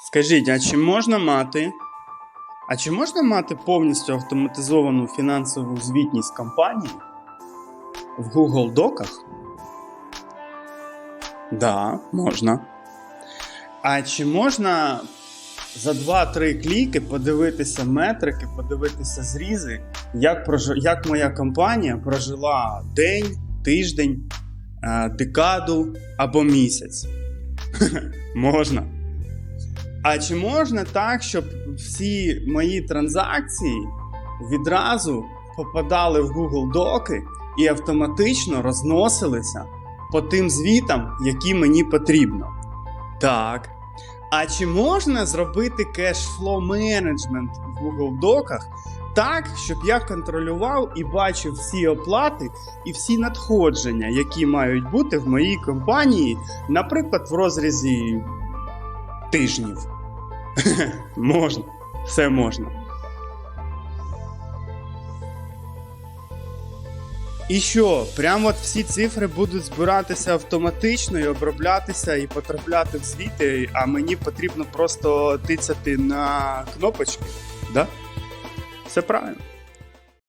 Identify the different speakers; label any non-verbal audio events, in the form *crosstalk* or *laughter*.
Speaker 1: Скажіть, а чи можна мати? А чи можна мати повністю автоматизовану фінансову звітність компанії в Google Доках? Да, можна. А чи можна за 2-3 кліки подивитися метрики, подивитися зрізи, як, прожи... як моя компанія прожила день, тиждень, е, декаду або місяць? *laughs* Можна. А чи можна так, щоб всі мої транзакції відразу попадали в Google Доки і автоматично розносилися по тим звітам, які мені потрібно? Так. А чи можна зробити кешфлоу менеджмент в Google Доках так, щоб я контролював і бачив всі оплати і всі надходження, які мають бути в моїй компанії, наприклад, в розрізі тижнів? *laughs* можна, все можна. І що, прямо от всі цифри будуть збиратися автоматично і оброблятися і потрапляти в звіти, а мені потрібно просто тицяти на кнопочки, да? Все правильно.